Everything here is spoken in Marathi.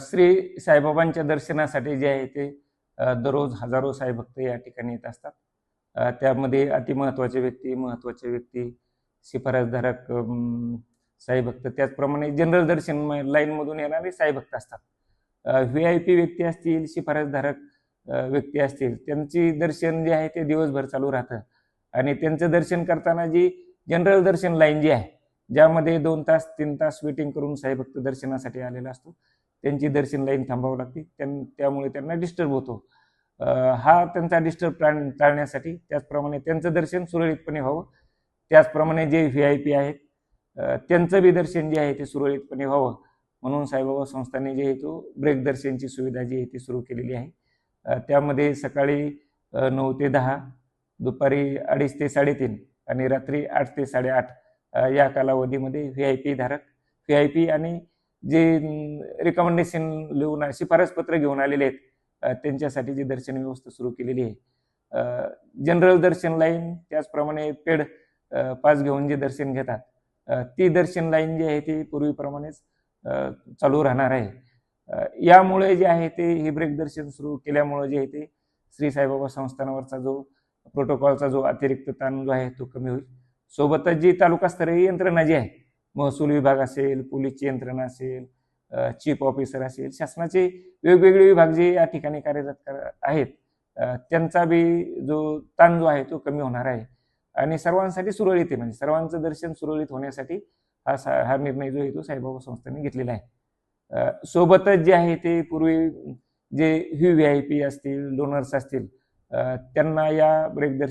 श्री साईबाबांच्या दर्शनासाठी जे आहे ते दररोज हजारो साईभक्त या ठिकाणी येत असतात. त्यामध्ये अतिमहत्वाचे व्यक्ती महत्त्वाचे व्यक्ती शिफारसधारक साईभक्त त्याचप्रमाणे जनरल दर्शन म- लाईनमधून येणारे साईभक्त असतात. व्ही आय पी व्यक्ती असतील शिफारसधारक व्यक्ती असतील त्यांची दर्शन जे आहे ते दिवसभर चालू राहतं. आणि त्यांचं दर्शन करताना जी जनरल दर्शन लाईन जी आहे ज्यामध्ये दोन तास तीन तास वेटिंग करून साईभक्त दर्शनासाठी आलेला असतो त्यांची दर्शन लाईन थांबावं लागते. त्यां त्यामुळे त्यांना डिस्टर्ब होतो. हा त्यांचा डिस्टर्ब टाळ टाळण्यासाठी त्याचप्रमाणे त्यांचं दर्शन सुरळीतपणे व्हावं. त्याचप्रमाणे जे व्ही आय पी आहेत त्यांचं बी दर्शन जे आहे ते सुरळीतपणे व्हावं. म्हणून साईबाबा संस्थांनी जे आहे तो ब्रेक दर्शनची सुविधा जी आहे ती सुरू केलेली आहे. त्यामध्ये सकाळी नऊ ते दहा दुपारी अडीच ते साडेतीन आणि रात्री आठ ते साडेआठ या कालावधीमध्ये व्ही आय पी धारक व्ही आय पी आणि जे रिकमेंडेशन लिहून शिफारसपत्र घेऊन आलेले आहेत त्यांच्यासाठी जी दर्शन व्यवस्था सुरू केलेली आहे. जनरल दर्शन लाईन त्याचप्रमाणे पेड पास घेऊन जे दर्शन घेतात ती दर्शन लाईन जी आहे ती पूर्वीप्रमाणेच चालू राहणार आहे. यामुळे जे आहे ते हे ब्रेक दर्शन सुरू केल्यामुळे जे आहे ते श्री साईबाबा संस्थानावरचा जो प्रोटोकॉलचा जो अतिरिक्त ताण जो आहे तो कमी होईल. सोबतच जी तालुकास्तरीय यंत्रणा जी आहे महसूल विभाग असेल पोलीसची यंत्रणा असेल चीफ ऑफिसर असेल शासनाचे वेगवेगळे विभाग जे या ठिकाणी कार्यरत कर- आहेत त्यांचा बी जो ताण जो आहे तो कमी होणार आहे. आणि सर्वांसाठी सुरळीत आहे म्हणजे सर्वांचं दर्शन सुरळीत होण्यासाठी हा सा हा निर्णय जो आहे तो साईबाबा संस्थेने घेतलेला आहे. सोबतच जे आहे ते पूर्वी जे व्ही व्ही आय पी असतील डोनर्स असतील त्यांना या ब्रेकदर्शन